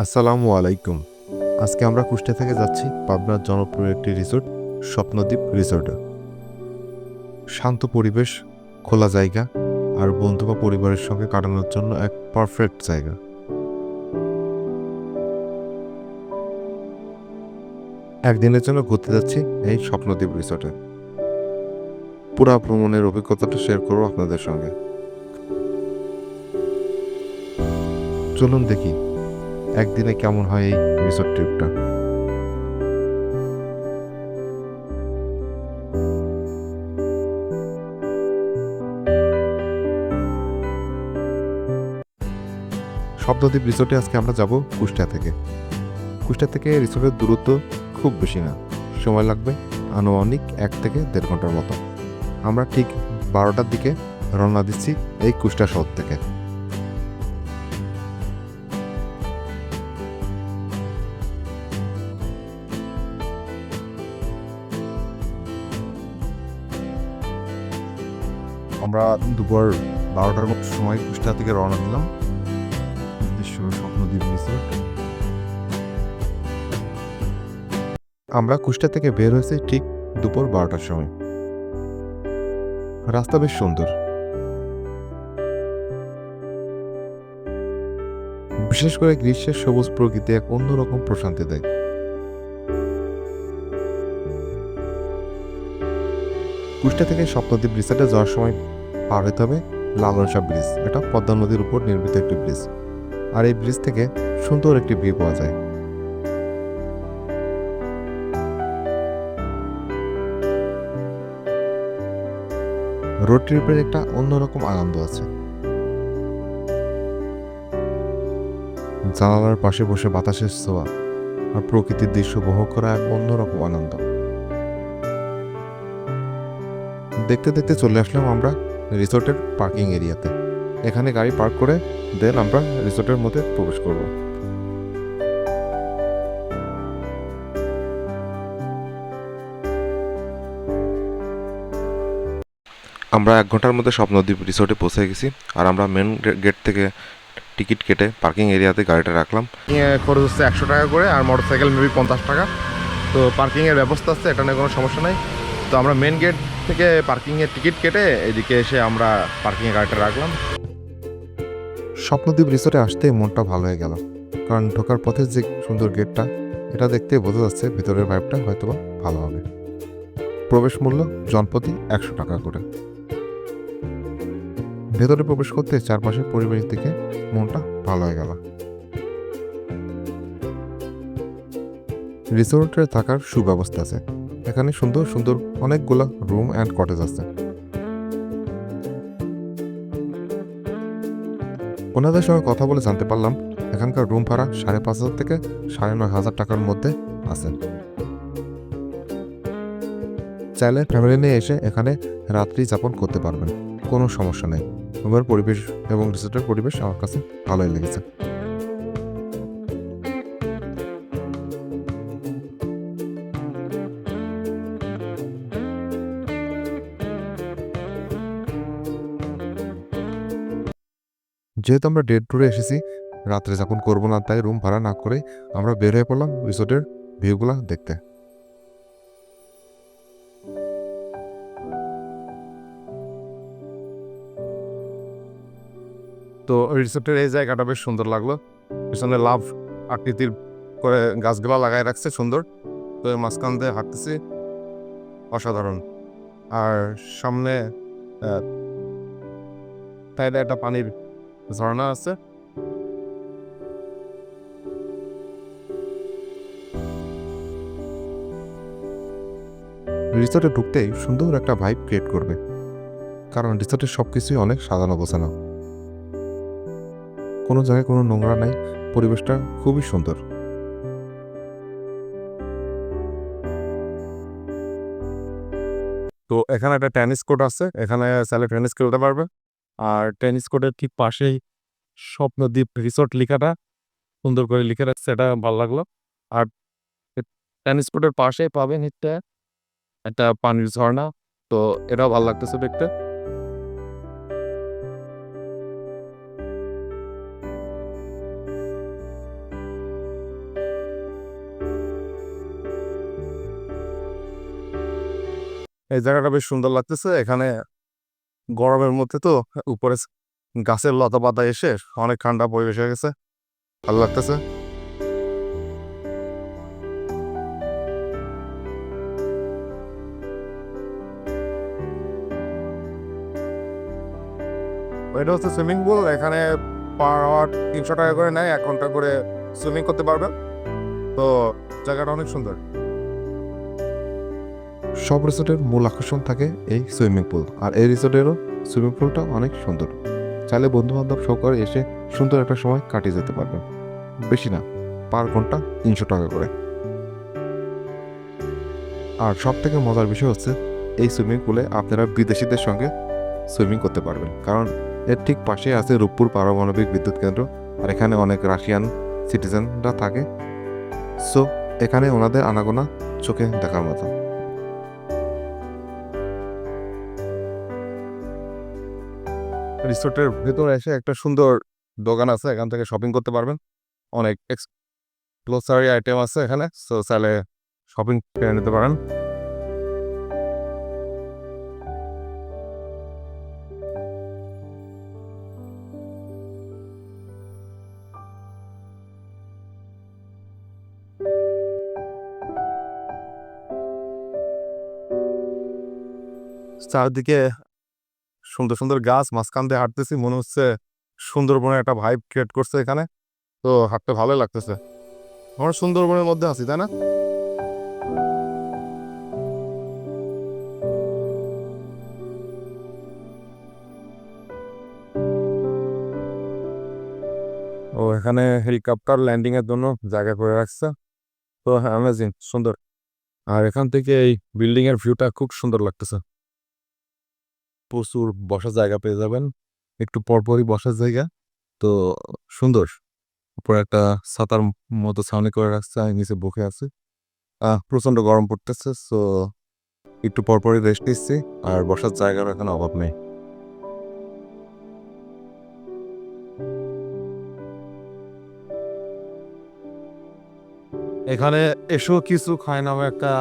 আসসালামু আলাইকুম। আজকে আমরা কুষ্টিয়া থেকে যাচ্ছি পাবনার জনপ্রিয় একটি রিসোর্ট, স্বপ্নদ্বীপ রিসোর্টে। শান্ত পরিবেশ, খোলা জায়গা আর বন্ধু বা পরিবারের সঙ্গে কাটানোর জন্য এক পারফেক্ট জায়গা। একদিনের জন্য ঘুরতে যাচ্ছি এই স্বপ্নদ্বীপ রিসোর্টে। পুরা ভ্রমণের অভিজ্ঞতাটা শেয়ার করব আপনাদের সঙ্গে। চলুন দেখি একদিনে কেমন হয় এই রিসোর্ট ট্রিপটা শব্দদ্বীপ রিসোর্টে আজকে আমরা যাব কুষ্টিয়া থেকে। কুষ্টিয়া থেকে রিসোর্টের দূরত্ব খুব বেশি না। সময় লাগবে আনুমানিক এক থেকে দেড় ঘণ্টার মতো। আমরা ঠিক বারোটার দিকে রওনা দিচ্ছি এই কুষ্টিয়া শহর থেকে। আমরা দুপুর বারোটার সময় কুষ্টিয়া থেকে রওনা দিলাম। স্বপ্নদ্বীপ আমরা কুষ্টিয়া থেকে বের হয়েছি ঠিক দুপুর বারোটার সময়। রাস্তা বেশ সুন্দর। বিশেষ করে গ্রীষ্মের সবুজ প্রকৃতি এক অন্যরকম প্রশান্তি দেয়। কুষ্টিয়া থেকে স্বপ্নদ্বীপ রিসোর্টে যাওয়ার সময় পার হতে হবে লালন শাহ ব্রিজ। এটা পদ্মা নদীর উপর নির্মিত একটি ব্রিজ। আর এই ব্রিজ থেকে সুন্দর একটি ভিউ পাওয়া যায়। রোড ট্রিপের একটা অন্যরকম আনন্দ আছে। জানালার পাশে বসে বাতাসের ছোঁয়া আর প্রকৃতির দৃশ্য উপভোগ করা এক অন্যরকম আনন্দ। দেখতে দেখতে চলে আসলাম আমরা রিসোর্টের পার্কিং এরিয়াতে। এখানে গাড়ি পার্ক করে দেন আমরা রিসোর্টের মধ্যে প্রবেশ করব। আমরা এক ঘণ্টার মধ্যে স্বপ্নদ্বীপ রিসোর্টে পৌঁছে গেছি। আর আমরা মেন গেট থেকে টিকিট কেটে পার্কিং এরিয়াতে গাড়িটা রাখলাম। খরচ হচ্ছে একশো টাকা করে আর মোটর সাইকেল মেবি পঞ্চাশ টাকা। তো পার্কিংয়ের ব্যবস্থা আছে, এটা নিয়ে কোনো সমস্যা নাই। তো আমরা মেন গেট থেকে পার্কিংয়ের টিকিট কেটে এদিকে এসে আমরা পার্কিংয়ে গাড়িটা রাখলাম। স্বপ্নদ্বীপ রিসোর্টে আসতে মনটা ভালো হয়ে গেল। কারণ ঢোকার পথে যে সুন্দর গেটটা এটা দেখতে বোঝা যাচ্ছে ভিতরের ভাইবটা হয়তো ভালো হবে। প্রবেশ মূল্য জনপ্রতি একশো টাকা করে। ভেতরে প্রবেশ করতে চারপাশের পরিবেশ থেকে মনটা ভালো হয়ে গেল। রিসোর্টে থাকার সুব্যবস্থা আছে। এখানে সুন্দর সুন্দর অনেকগুলো রুম অ্যান্ড কটেজ আছে। ওনাদের সঙ্গে কথা বলে জানতে পারলাম, এখানকার রুম ভাড়া সাড়ে পাঁচ হাজার থেকে সাড়ে নয় হাজার টাকার মধ্যে আছে। চাইলে ফ্যামিলি নিয়ে এসে এখানে রাত্রি যাপন করতে পারবেন, কোনো সমস্যা নেই। রুমের পরিবেশ এবং রিসোর্টের পরিবেশ আমার কাছে ভালোই লেগেছে। যেহেতু আমরা ডেড ট্যুরে এসেছি, রাত্রে যাপন করব না তাই রুম ভাড়া না করে আমরা বের হয়ে পড়লাম রিসোর্টের ভিউগুলো দেখতে। তো রিসোর্টের এই জায়গাটা বেশ সুন্দর লাগল। পিছনে লাভ আকৃতির করে গাছগুলা লাগাই রাখছে, সুন্দর। তো মাঝখান দিয়ে হাঁটতেছি, অসাধারণ। আর সামনে তাইলে একটা পানির ঝর্ণা আছে রিসোর্টে ঢুকতেই সুন্দর একটা ভাইব ক্রিয়েট করবে। কারণ রিসোর্টের সব কিছুই অনেক সাজানো গোছানো। কোনো জায়গায় কোনো নোংরা নাই পরিবেশটা খুবই সুন্দর। তো এখানে একটা টেনিস কোর্ট আছে এখানে চাইলে টেনিস খেলতে পারবে। আর টেনিস কোর্টের ঠিক পাশেই স্বপ্নদ্বীপ রিসোর্ট লেখাটা, সুন্দর করে লিখে রাখছে এটা ভালো লাগল। আর টেনিস কোর্টের পাশেই পাবেন একটা একটা পানির ঝর্ণা, তো এটাও ভালো লাগতেছে দেখতে। এই জায়গাটা বেশ সুন্দর লাগতেছে, এখানে গরমের মধ্যে তো উপরে গাছের লতা পাতা এসে অনেক ঠান্ডা পরিবেশ হয়ে গেছে। ভালো লাগতেছে। এটা হচ্ছে সুইমিং পুল এখানে পার আওয়ার তিনশো টাকা করে নেয়, এক ঘণ্টা করে সুইমিং করতে পারবেন। তো জায়গাটা অনেক সুন্দর। সব রিসোর্টের মূল আকর্ষণ থাকে এই সুইমিং পুল। আর এই রিসোর্টেরও সুইমিং পুলটা অনেক সুন্দর। চাইলে বন্ধু বান্ধব সহকারে এসে সুন্দর একটা সময় কাটিয়ে যেতে পারবে। বেশি না, পার ঘণ্টা তিনশো টাকা করে। আর সব থেকে মজার বিষয় হচ্ছে, এই সুইমিং পুলে আপনারা বিদেশিদের সঙ্গে সুইমিং করতে পারবেন। কারণ এর ঠিক পাশে আছে রূপপুর পারমাণবিক বিদ্যুৎ কেন্দ্র, আর এখানে অনেক রাশিয়ান সিটিজেনরা থাকে। সো, এখানে ওনাদের আনাগোনা চোখে দেখার মতো। রিসোর্টের ভেতরে এসে একটা সুন্দর দোকান আছে, এখান থেকে শপিং করতে পারবেন। অনেক গ্লোসারি আইটেম আছে এখানে সো চাইলে শপিং করে নিতে পারেন। চারদিকে সুন্দর সুন্দর গাছ মাঝখান দিয়ে হাঁটতেছি, মনে হচ্ছে সুন্দরবনের একটা ভাইব ক্রিয়েট করছে এখানে। তো হাঁটতে ভালোই লাগতেছে। আমরা সুন্দরবনের মধ্যে আছি, তাই না? ও, এখানে হেলিকপ্টার ল্যান্ডিং এর জন্য জায়গা করে রাখছে। তো অ্যামেজিং সুন্দর। আর এখান থেকে এই বিল্ডিং এর ভিউটা খুব সুন্দর লাগতেছে। প্রচুর বসার জায়গা পেয়ে যাবেন। একটু পরপরই বসার জায়গা। তো সুন্দর। উপরে একটা ছাতার মতো ছাউনি করে রাখছে, আমি নিচে বসে আছি। আহ প্রচণ্ড গরম পড়তেছে সো একটু পরপরই রেস্ট নিচ্ছি, আর বসার জায়গার এখানে অভাব নেই। এখানে এসো কিছু খায় নামে একটা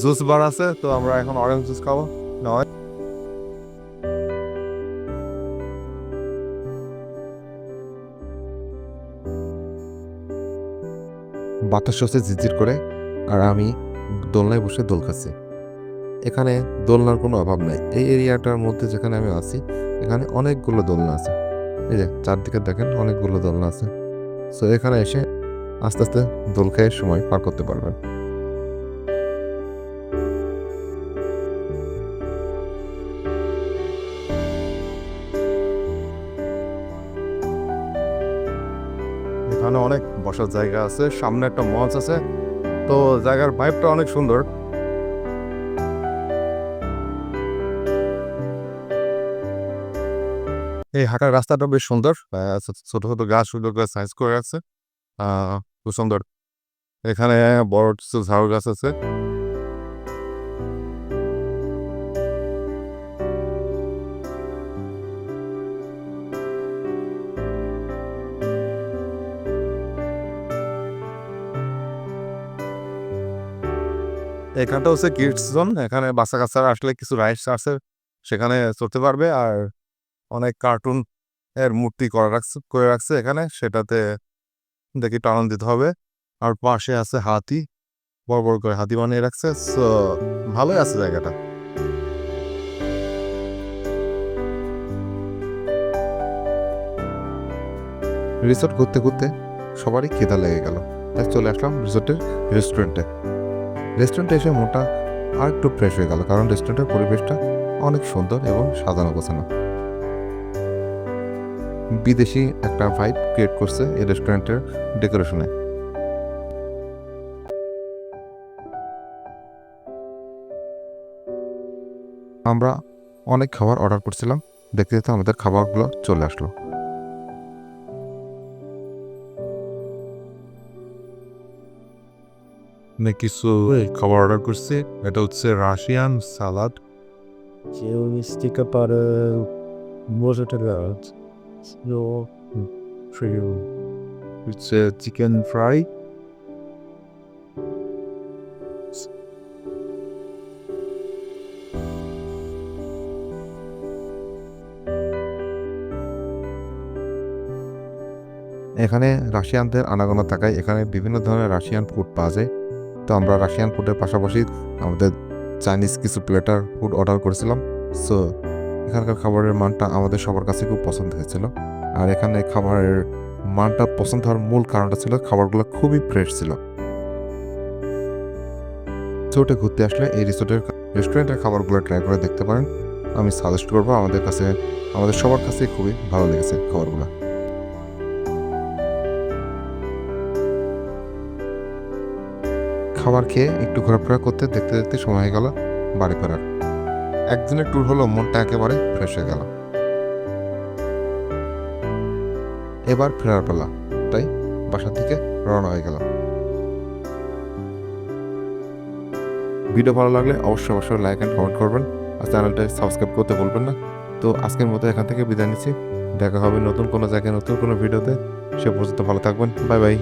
জুস বার আছে, তো আমরা এখন অরেঞ্জ জুস খাব। নয় বাতাস হচ্ছে ঝিরঝির করে, আর আমি দোলনায় বসে দোল খাচ্ছি। এখানে দোলনার কোনো অভাব নাই। এই এরিয়াটার মধ্যে যেখানে আমি আছি, এখানে অনেকগুলো দোলনা আছে। এই যে চারদিকে দেখেন অনেকগুলো দোলনা আছে। সো এখানে এসে আস্তে আস্তে দোল খেয়ে সময় পার করতে পারবেন। এখানে অনেক বসার জায়গা আছে, সামনে একটা মঞ্চ আছে। তো জায়গার ভাইবটা অনেক সুন্দর। এই হাঁটার রাস্তাটা বেশ সুন্দর। ছোট ছোট গাছ সুন্দর করে সাইজ করে আছে। খুব সুন্দর। এখানে বড় কিছু ঝাউ গাছ আছে। এখানটা হচ্ছে কিডস জোন এখানে বাচ্চা কাচ্চারা আসলে কিছু রাইডস আছে সেখানে চড়তে পারবে আর অনেক কার্টুন এর মূর্তি করা রাখছে, করে রাখছে এখানে, সেটাতে দেখি একটু দিতে হবে। আর পাশে আছে হাতি, বড় বড় করে হাতি বানিয়ে রাখছে সো ভালোই আছে জায়গাটা। রিসোর্ট ঘুরতে ঘুরতে সবারই খিদা লেগে গেল। তাই চলে আসলাম রিসোর্টের রেস্টুরেন্টে রেস্টুরেন্টে এসে মোটা আর একটু ফ্রেশ হয়ে গেল, কারণ রেস্টুরেন্টের পরিবেশটা অনেক সুন্দর এবং সাজানো গোছানো। বিদেশি একটা ভাইব ক্রিয়েট করছে এই রেস্টুরেন্টের ডেকোরেশনে আমরা অনেক খাবার অর্ডার করছিলাম, দেখতে দেখতে আমাদের খাবারগুলো চলে আসলো। আপনি কিছু খাবার অর্ডার করছি। এটা হচ্ছে রাশিয়ান সালাদ। Стика пара може търгават, но шею. It's a এখানে রাশিয়ানদের আনাগোনা থাকায় এখানে বিভিন্ন ধরনের রাশিয়ান ফুড পাওয়া যায়। তো আমরা রাশিয়ান ফুডের পাশাপাশি আমাদের চাইনিজ কিছু প্লেটার ফুড অর্ডার করেছিলাম। সো এখানকার খাবারের মানটা আমাদের সবার কাছে খুব পছন্দ হয়েছিল। আর এখানে খাবারের মানটা পছন্দ হওয়ার মূল কারণটা ছিল খাবারগুলো খুবই ফ্রেশ ছিল। রিসোর্টে ঘুরতে আসলে এই রিসোর্টের রেস্টুরেন্টের খাবারগুলো ট্রাই করে দেখতে পারেন। আমি সাজেস্ট করব আমাদের কাছে, আমাদের সবার কাছে খুবই ভালো লেগেছে খাবারগুলো। খাবার খেয়ে একটু ঘোরাফেরা করতে দেখতে দেখতে সময় হয়ে গেল বাড়ি ফেরার। একদিনের ট্যুর হলো মনটা একেবারে ফ্রেশ হয়ে গেল। এবার ফেরার পালা তাই বাসা থেকে রওনা হয়ে গেল ভিডিও ভালো লাগলে অবশ্যই অবশ্যই লাইক অ্যান্ড কমেন্ট করবেন। আর চ্যানেলটা সাবস্ক্রাইব করতে বলবেন না। তো আজকের মতো এখান থেকে বিদায় নিচ্ছি। দেখা হবে নতুন কোনো জায়গায়, নতুন কোনো ভিডিওতে। সে পর্যন্ত ভালো থাকবেন। Bye bye